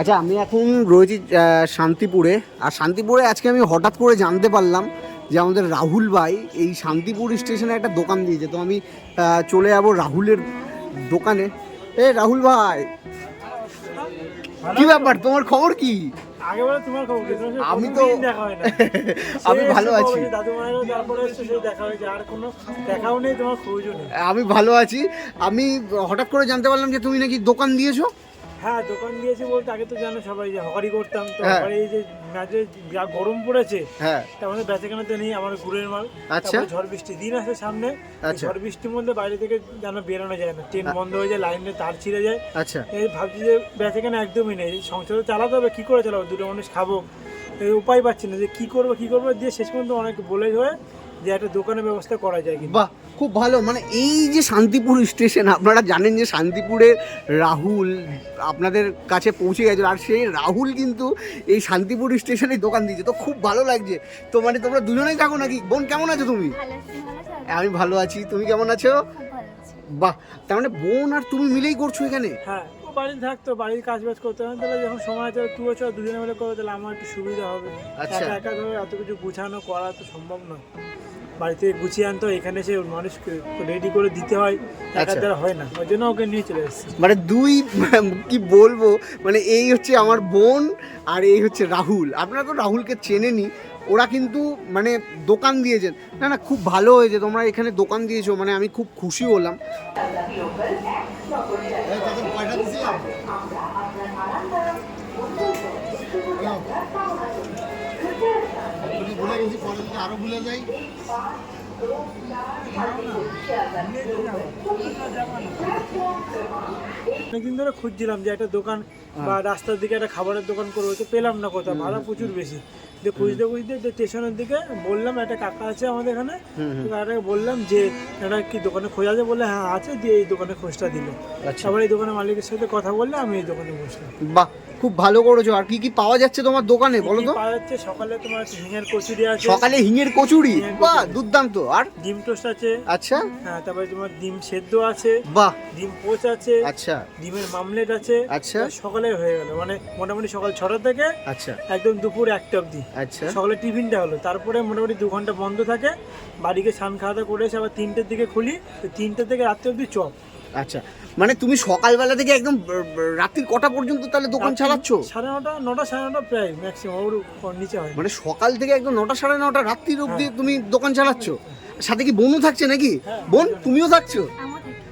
আচ্ছা আমি এখন রয়েছি শান্তিপুরে। আর শান্তিপুরে আজকে আমি হঠাৎ করে জানতে পারলাম যে আমাদের রাহুল ভাই এই শান্তিপুর স্টেশনে একটা দোকান দিয়েছে। তো আমি চলে যাব রাহুলের দোকানে। এ রাহুল ভাই কি ব্যাপার? তোমার খবর কি? আমি তো-। আমি ভালো আছি। আমি ভালো আছি। আমি হঠাৎ করে জানতে পারলাম যে তুমি নাকি দোকান দিয়েছ। হ্যাঁ দোকান দিয়েছি বলতে আগে তো জানো সবাই যে হকারি করতাম তো হ্যাঁ। হকারি এই যে মাঝে যা গরম পড়েছে হ্যাঁ। তা আমাদের বেচাকেনাতে নেই আমার গুড়ের মাল। আচ্ছা। ঝড় বৃষ্টি দিন আছে সামনে আচ্ছা। ঝড় বৃষ্টির মধ্যে বাইরে থেকে যেন বেরোনো যায় না ট্রেন বন্ধ হয়ে যায় লাইনে তার ছিঁড়ে যায়। আচ্ছা। এই ভাবছি যে বেচাকেনা একদমই নেই সংসার চালাতে হবে কী করে চালাবো? দুটো মানুষ খাব। এই উপায় পাচ্ছি না যে কী করব কী করব? দিয়ে শেষ পর্যন্ত অনেক বলে হয়ে যে একটা দোকানের ব্যবস্থা করা যায় কিন্তু। বাহ খুব ভালো। মানে এই যে শান্তিপুর স্টেশন আপনারা জানেন যে শান্তিপুরে রাহুল আপনাদের কাছে পৌঁছে গেছে আর সেই রাহুল কিন্তু এই শান্তিপুর স্টেশনে দোকান দিয়েছে। তো খুব ভালো লাগছে। তো মানে তোমরা দুজনেই থাকো নাকি? বোন কেমন আছো তুমি? ভালো আছি ভালো আছো? আমি ভালো আছি। তুমি কেমন আছো? খুব ভালো আছি। বাহ! তার মানে বোন আর তুমি মিলেই করছ এখানে? হ্যাঁ ও বাড়িতে থাকতো বাড়ির কাজ বাজ করতে। হবে তাহলে যখন সময় আছে তুই বছর দুজনে মিলে করো তাহলে আমার একটু সুবিধা হবে। আচ্ছা। একা একা ধরে এত কিছু গুছানো করা তো সম্ভব নয়। বাড়িতে গুছিয়ে আনতে হয় এখানে সে মানুষকে রেডি করে দিতে হয় একার আচ্ছা। দ্বারা হয় না ওই জন্য ওকে নিয়ে চলে এসেছি। মানে দুই কি বলব মানে এই হচ্ছে আমার বোন আর এই হচ্ছে রাহুল। আপনারা তো রাহুলকে চেনেনি ওরা কিন্তু মানে দোকান দিয়েছেন। না না খুব ভালো হয়েছে তোমরা এখানে দোকান দিয়েছ মানে আমি খুব খুশি হলাম। আরও ভুলে যাই। অনেকদিন ধরে খুঁজছিলাম যে একটা দোকান বা রাস্তার দিকে একটা খাবারের দোকান করব তো পেলাম না কোথাও ভাড়া প্রচুর বেশি। যে খুঁজতে খুঁজতে যে স্টেশনের দিকে বললাম একটা কাকা আছে আমাদের এখানে কাকাটাকে বললাম যে একটা কি দোকানে খোঁজ আছে? বললে হ্যাঁ আছে। দিয়ে এই দোকানে খোঁজটা দিল। আচ্ছা। তারপরে এই দোকানের মালিকের সাথে কথা বললে আমি এই দোকানে বসলাম। বাহ খুব ভালো করেছ। আর কি কি পাওয়া যাচ্ছে তোমার দোকানে বলো তো? পাওয়া যাচ্ছে? সকালে তোমার হিঙের কচুরি আছে। সকালে হিঙের কচুরি। বাহ দুর্দান্ত। আর? ডিম টোস্ট আছে। আচ্ছা। হ্যাঁ তারপরে তোমার ডিম সেদ্ধ আছে। বাহ। ডিম পোচ আছে। আচ্ছা। ডিমের মামলেট আছে। আচ্ছা। সকালে হয়ে গেল। মানে মোটামুটি সকাল ছটা থেকে আচ্ছা। একদম দুপুর একটা অবধি। আচ্ছা। সকালে টিফিনটা হলো। তারপরে মোটামুটি দু ঘণ্টা বন্ধ থাকে। বাড়িকে স্নান খাওয়া দাওয়া করে এসে আবার তিনটের দিকে খুলি। তিনটে থেকে রাত্রে অবধি চপ। আচ্ছা। মানে তুমি সকালবেলা থেকে একদম রাত্রির কটা পর্যন্ত তাহলে দোকান চালাচ্ছ? সাড়ে নটা নটা সাড়ে নটা প্রায় ম্যাক্সিমাম ওর ওর নিচে হয়। মানে সকাল থেকে একদম নটা সাড়ে নটা রাত্রির অবধি হ্যাঁ। তুমি দোকান চালাচ্ছ? সাথে কি বোনও থাকছে নাকি? হ্যাঁ, বোন তুমিও থাকছো?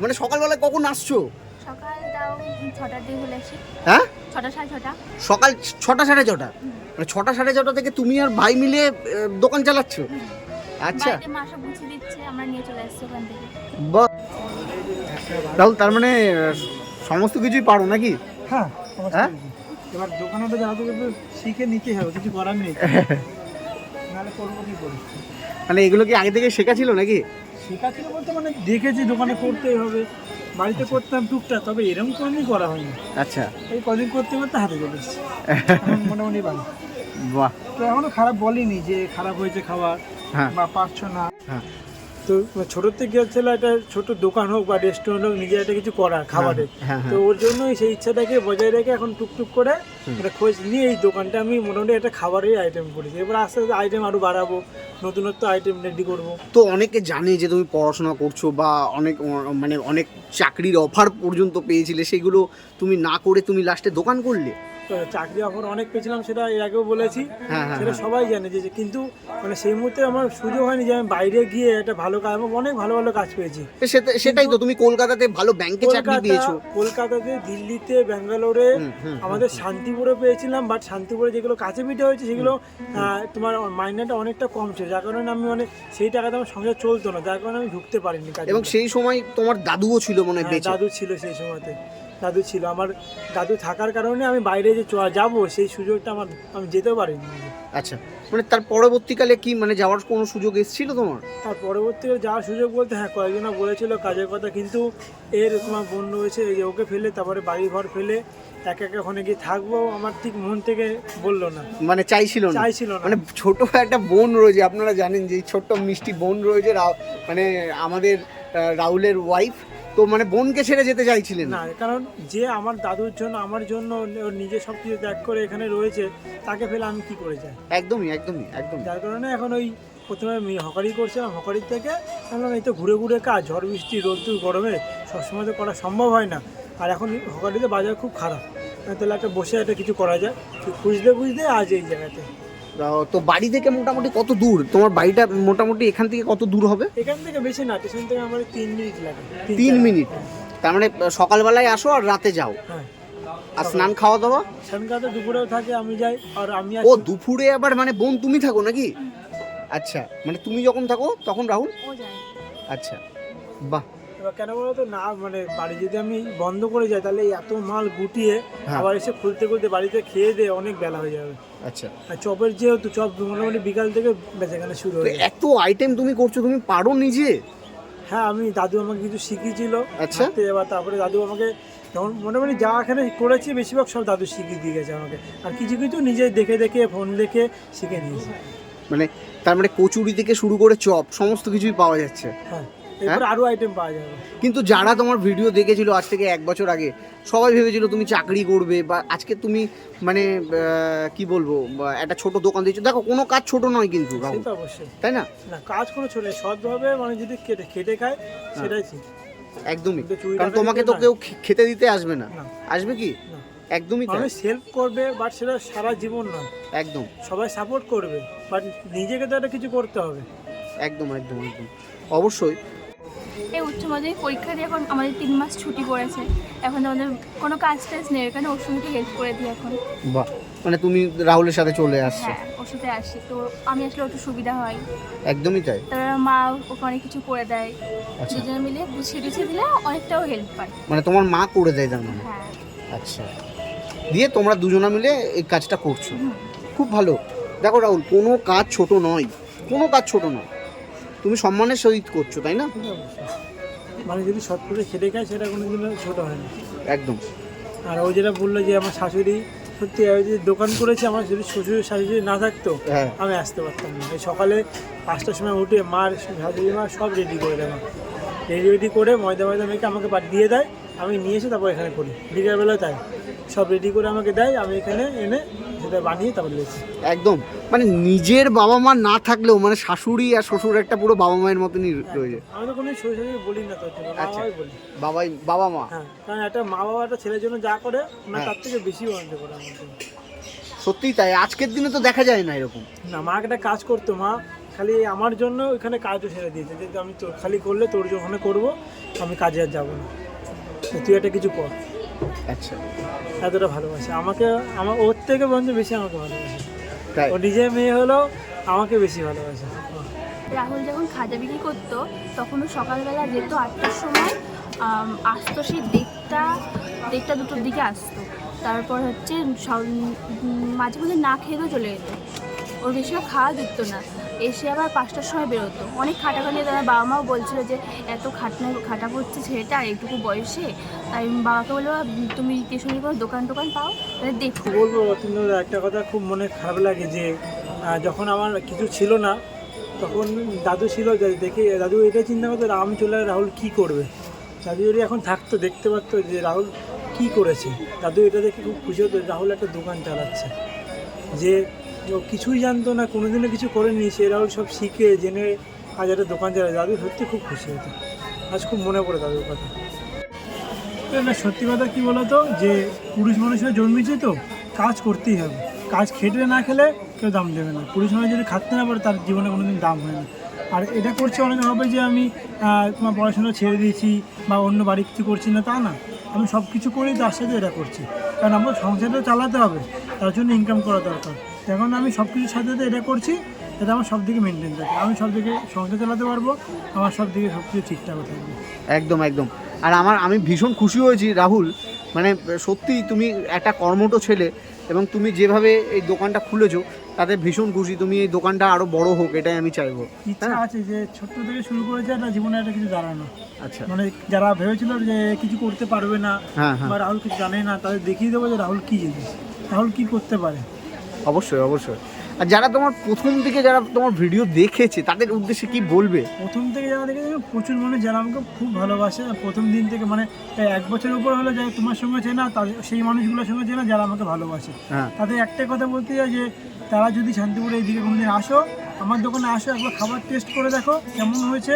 মানে সকালবেলা কখন আসছো? হ্যাঁ? ছটা সাড়ে ছটা। সকাল ছটা সাড়ে ছটা? মানে ছটা সাড়ে ছটা থেকে তুমি আর ভাই মিলে দোকান চালাচ্ছ? আচ্ছা। বাড়িতে মা সব গুছিয়ে দিচ্ছে আমরা নিয়ে চলে আসছি ওখান থেকে। বাহ রাহুল তার মানে সমস্ত কিছুই পারো নাকি? হ্যাঁ হ্যাঁ? এবার দোকানটা যাওয়া তো শিখে নিতে হবে কিছু করার নেই। নাহলে করব কি করি? মানে এগুলো কি আগে থেকে শেখা ছিল নাকি? শেখাচ্ছিল বলতে মানে দেখেছি দোকানে করতেই হবে বাড়িতে করতাম টুকটাক তবে এরকম কোনোদিনই করা হয়নি। আচ্ছা। এই কদিন করতে করতে হাতে চলে এসেছি। মোটামুটি ভালো। বাহ। তো এখনও খারাপ বলিনি যে খারাপ হয়েছে খাবার হ্যাঁ। বা পারছ না। হ্যাঁ। তো ছোটোর থেকে ছিল একটা ছোট দোকান হোক বা রেস্টুরেন্ট হোক নিজে একটা কিছু করার খাবারের হ্যাঁ তো হ্যাঁ। ওর জন্যই সেই ইচ্ছাটাকে বজায় রেখে এখন টুকটুক করে একটা খোঁজ নিয়ে এই দোকানটা আমি মোটামুটি একটা খাবারের আইটেম করেছি। এবার আস্তে আস্তে আইটেম আরও বাড়াবো নতুনত্ব আইটেম রেডি করব। তো অনেকে জানে যে তুমি পড়াশোনা করছ বা অনেক মানে অনেক চাকরির অফার পর্যন্ত পেয়েছিলে সেগুলো তুমি না করে তুমি লাস্টে দোকান করলে? তো চাকরি অফার অনেক পেয়েছিলাম সেটা এর আগেও বলেছি। হ্যাঁ হ্যাঁ সেটা সবাই জানে যে কিন্তু মানে সেই মুহূর্তে আমার সুযোগ হয়নি যে আমি বাইরে গিয়ে একটা ভালো কাজ এবং অনেক ভালো ভালো কাজ পেয়েছি। সেটাই তো তুমি কলকাতাতে ভালো ব্যাংকে চাকরি পেয়েছ। কলকাতাতে দিল্লিতে ব্যাঙ্গালোরে আমাদের শান্তিপুরে পেয়েছিলাম বাট শান্তিপুরে যেগুলো কাছে পিঠে হয়েছে সেগুলো তোমার মাইনেটা অনেকটা কম ছিল যার কারণে আমি মানে সেই টাকাতে আমার সংসার চলতো না যার কারণে আমি ঢুকতে পারিনি কাজে। এবং সেই সময় তোমার দাদুও ছিল মনে হয় হ্যাঁ, দাদু ছিল সেই সময়তে। দাদু ছিল। আমার দাদু থাকার কারণে আমি বাইরে যে যাব সেই সুযোগটা আমার আমি যেতেও পারিনি। আচ্ছা মানে তার পরবর্তীকালে কি মানে যাওয়ার কোনো সুযোগ এসেছিল তোমার? তার পরবর্তীকালে যাওয়ার সুযোগ বলতে হ্যাঁ কয়েকজনা বলেছিল কাজের কথা কিন্তু এর তোমার বোন রয়েছে এই যে ওকে ফেলে তারপরে বাড়ি ঘর ফেলে একা এক ওখানে গিয়ে থাকব আমার ঠিক মন থেকে বলল না। মানে চাইছিল না? চাইছিল না। মানে ছোট একটা বোন রয়েছে আপনারা জানেন যে ছোট্ট মিষ্টি বোন রয়েছে মানে আমাদের রাহুলের ওয়াইফ তো মানে বোনকে ছেড়ে যেতে চাইছিলেন? না কারণ যে আমার দাদুর জন্য আমার জন্য ওর নিজে সব কিছু ত্যাগ করে এখানে রয়েছে তাকে ফেলে আমি কি করে যাই? একদমই একদমই একদম যার কারণে এখন ওই প্রথমে আমি হকারি করছিলাম হকারির থেকে ভাবলাম এই তো ঘুরে ঘুরে কাজ ঝড় বৃষ্টি রোদ্দুর গরমে সবসময় তো করা সম্ভব হয় না। আর এখন হকারিতে বাজার খুব খারাপ। তাহলে একটা বসে একটা কিছু করা যায় খুঁজতে খুঁজতে আজ এই জায়গাতে। তো- তো বাড়ি থেকে মোটামুটি কত দূর? তোমার বাড়িটা মোটামুটি এখান থেকে কত দূর হবে? এখান থেকে বেশি না স্টেশন থেকে আমার তিন মিনিট লাগে। তিন মিনিট। তার মানে সকালবেলায় আসো আর রাতে যাও। হ্যাঁ। আর স্নান খাওয়া দাওয়া? সেখানকার দুপুরেও থাকে আমি যাই আর আমি ও দুপুরে আবার মানে বোন তুমি থাকো নাকি? আচ্ছা মানে তুমি যখন থাকো তখন রাহুল? ও যায়। আচ্ছা বাহ। এবার কেন বলো তো? না মানে বাড়ি যদি আমি বন্ধ করে যাই তাহলে এত মাল গুটিয়ে হ্যাঁ। আবার এসে খুলতে খুলতে বাড়িতে খেয়ে দিয়ে অনেক বেলা হয়ে যাবে। আচ্ছা। আর চপের যেহেতু চপ মোটামুটি বিকাল থেকে বেচাকেনা শুরু হয়ে এত আইটেম তুমি করছ তুমি পারো নিজে? হ্যাঁ আমি দাদু আমাকে কিছু শিখিয়েছিল। আচ্ছা। এবার তারপরে দাদু আমাকে যখন মোটামুটি যা এখানে করেছি বেশিরভাগ সব দাদু শিখিয়ে দিয়ে গেছে আমাকে। আর কিছু কিছু নিজে দেখে দেখে ফোন দেখে শিখে নিয়েছি। মানে তার মানে কচুরি থেকে শুরু করে চপ সমস্ত কিছুই পাওয়া যাচ্ছে। হ্যাঁ। এরপর আরও আইটেম পাওয়া যাবে। কিন্তু যারা তোমার ভিডিও দেখেছিল আজ থেকে এক বছর আগে সবাই ভেবেছিল তুমি চাকরি করবে বা আজকে তুমি মানে কি বলব একটা ছোট দোকান দিয়েছ। দেখো কোনো কাজ ছোট নয় কিন্তু অবশ্যই। তাই না? না কাজ কোনো চলে সৎভাবে মানে যদি খেটে খেটে খায় সেটাই ঠিক। একদমই। কারণ তোমাকে তো কেউ খেতে দিতে আসবে না। আসবে কি? একদমই তাই। সেলফ করবে বাট সেটা সারা জীবন নয়। একদম। সবাই সাপোর্ট করবে বাট নিজেকে তো একটা কিছু করতে হবে। একদম একদম একদম। অবশ্যই। এই উচ্চ মাধ্যমিক পরীক্ষা দিয়ে এখন আমাদের তিন মাস ছুটি পড়েছে। এখন আমাদের কোনো কাজ টাজ নেই এখানে ওর সঙ্গে হেল্প করে দিই এখন। বাহ মানে তুমি রাহুলের সাথে চলে আসছো? হ্যাঁ ওর সাথে আসি। তো আমি আসলে একটু সুবিধা হয়। একদমই তাই। তারপরে মা ওকে অনেক কিছু করে দেয়। আচ্ছা। দুজনে মিলে গুছিয়ে টুছিয়ে দিলে অনেকটাও হেল্প পাই মানে তোমার মা করে দেয় তার মানে? হ্যাঁ। আচ্ছা। দিয়ে তোমরা দুজনা মিলে এই কাজটা করছ। খুব ভালো। দেখো রাহুল কোনো কাজ ছোট নয়। কোনো কাজ ছোট নয়। তুমি সম্মানের সহিত করছ তাই না। মানে যদি সৎ করে খেটে খায় সেটা কোনো দিনও ছোটো হয় না। একদম। আর ও যেটা বলল যে আমার শাশুড়ি সত্যি যে দোকান করেছে আমার যদি শ্বশুর শাশুড়ি না থাকতো হ্যাঁ। আমি আসতে পারতাম না। সকালে পাঁচটার সময় উঠে মার শাশুড়ি মা সব রেডি করে দেয় রেডি রেডি করে ময়দা ময়দা মেখে আমাকে বাদ দিয়ে দেয়। আমি নিয়ে এসে তারপর এখানে করি। বিকেলবেলা তাই। সব রেডি করে আমাকে দেয়। আমি এখানে এনে সেটা বানিয়ে তারপর লেছি। একদম। মানে নিজের বাবা মা না থাকলেও মানে শাশুড়ি আর শ্বশুর একটা পুরো বাবা মায়ের মতনই রয়েছে। আমি তো কোনো শ্বশুর শাশুড়ি বলি না জন্য আচ্ছা। বলি। বাবাই বাবা মা? হ্যাঁ কারণ একটা মা বাবা একটা ছেলের জন্য যা করে না হ্যাঁ। তার থেকে বেশি বানাতে করে সত্যিই তাই আজকের দিনে তো দেখা যায় না এরকম। না মা একটা কাজ করতো মা খালি আমার জন্য ওখানে কাজও ছেড়ে দিয়েছে যেহেতু আমি তো খালি করলে তোর জন্য করব আমি কাজে আর যাব না। তো তুই একটা কিছু কর। আচ্ছা। এতটা ভালোবাসে। আমাকে আমার ওর থেকে বরঞ্চ বেশি আমাকে ভালোবাসে। তাই? ও নিজের মেয়ে হলেও আমাকে বেশি ভালোবাসে। রাহুল যখন খাজা বিক্রি করতো তখন ও সকালবেলা যেত আটটার সময় আসতো সেই দেড়টা দেড়টা দুটোর দিকে আসতো। তারপর হচ্ছে সব- মাঝে মাঝে না খেয়েও চলে যেত। ওর বেশিরভাগ খাওয়া দিত না। এসে আবার পাঁচটার সময় বেরোতো। অনেক খাটাখাটি তার বাবা মাও বলছিল যে এত খাটনা খাটা পড়ছে ছেলেটা আর এইটুকু বয়সে। তাই বাবাকে "উম, তুমি স্টেশনে কোনো দোকান টোকান পাও? তাহলে দেখো। বলব কিন্তু একটা কথা খুব মনে খারাপ লাগে যে যখন আমার কিছু ছিল না তখন দাদু ছিল দেখে দাদু এটাই চিন্তা করতো রাম চলে রাহুল কি করবে? দাদু যদি এখন থাকতো দেখতে পারতো যে রাহুল কি করেছে? দাদু এটা দেখে খুব খুশি হতো রাহুল একটা দোকান চালাচ্ছে। যে কিছুই জানতো না, কোনোদিনও কিছু করেনি। সে রাহুল সব শিখে, জেনে আজ একটা দোকান চালায়। দাদু সত্যি খুব খুশি হতো। আজ খুব মনে পড়ে দাদুর কথা। না, সত্যি কথা কি বলতো? যে পুরুষ মানুষের জন্মেছে তো, কাজ করতেই হবে। কাজ খেটে না খেলে কেউ দাম দেবে না। পুরুষ মানুষ যদি খাটতে না পারে, তার জীবনে কোনো দিন দাম হয় না। আর এটা করছে অনেক হবে যে আমি তোমার পড়াশোনা ছেড়ে দিয়েছি বা অন্য বাড়ি কিছু করছি না, তা না। আমি সব কিছু করি তার সাথে এটা করছি। কারণ আমার সংসারটা চালাতে হবে। তার জন্য ইনকাম করা দরকার। এখন আমি সব কিছুর সাথে সাথে এটা করছি এটা আমার সব দিকে মেনটেন থাকে। আমি সব দিকে সংসার চালাতে পারব আমার সব দিকে সব কিছু ঠিকঠাক থাকবে। একদম একদম। আর আমার আমি ভীষণ খুশি হয়েছি রাহুল। মানে সত্যি তুমি একটা কর্মঠ ছেলে এবং তুমি যেভাবে এই দোকানটা খুলেছো তাতে ভীষণ খুশি। তুমি এই দোকানটা আরও বড় হোক এটাই আমি চাইব। ইচ্ছা হ্যাঁ। আছে যে ছোট্ট থেকে শুরু করেছে একটা জীবনে একটা কিছু দাঁড়ানো আচ্ছা। মানে যারা ভেবেছিল যে কিছু করতে পারবে না হ্যাঁ হ্যাঁ। বা রাহুল কিছু জানে না তাদের দেখিয়ে দেবো যে রাহুল কি জিনিস রাহুল কি করতে পারে। অবশ্যই অবশ্যই। আর যারা তোমার প্রথম থেকে যারা তোমার ভিডিও দেখেছে তাদের উদ্দেশ্যে কি বলবে? প্রথম থেকে যারা দেখেছে প্রচুর মানুষ যারা আমাকে খুব ভালোবাসে। প্রথম দিন থেকে মানে এক বছরের উপর হলো যারা তোমার সঙ্গে চেনা তাদের সেই মানুষগুলোর সঙ্গে চেনা যারা আমাকে ভালোবাসে। হ্যাঁ। তাদের একটাই কথা বলতে চাই যে তারা যদি শান্তিপুরে এই এইদিকে কোনোদিন আসো আমার দোকানে আসো একবার খাবার টেস্ট করে দেখো কেমন হয়েছে।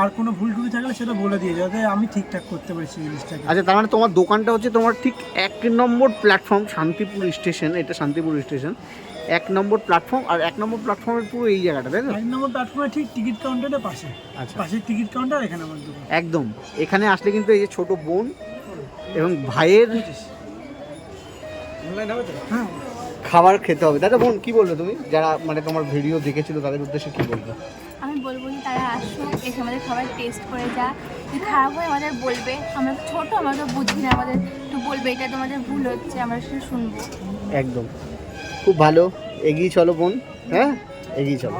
আর কোনো ভুল টুল থাকলে সেটা বলে দিয়ে যাতে আমি ঠিকঠাক করতে পারি সেই জিনিসটাকে। আচ্ছা তার মানে তোমার দোকানটা হচ্ছে তোমার ঠিক এক নম্বর প্ল্যাটফর্ম শান্তিপুর স্টেশন এটা শান্তিপুর স্টেশন এক নম্বর প্ল্যাটফর্ম আর এক নম্বর প্ল্যাটফর্মের পুরো এই জায়গাটা তাই তো? এক নম্বর প্ল্যাটফর্মে ঠিক টিকিট কাউন্টারের পাশে। আচ্ছা। পাশে টিকিট কাউন্টার এখানে আমার দোকান। একদম। এখানে আসলে কিন্তু এই যে ছোট বোন এবং ভাইয়ের হ্যাঁ। খাবার খেতে হবে। দাদা বোন কি বলবে তুমি? যারা মানে তোমার ভিডিও দেখেছিল তাদের উদ্দেশ্যে কি বলবে? আমি বলব তারা আসুক এসে আমাদের খাবার টেস্ট করে যা। যদি খারাপ হয় আমাদের বলবে। আমরা ছোট, আমরা তো বুঝি না আমাদের একটু বলবে, এটা তোমাদের ভুল হচ্ছে, আমরা সেটা শুনব। একদম। খুব ভালো। এগিয়ে চলো বোন হ্যাঁ? এগিয়ে চলো।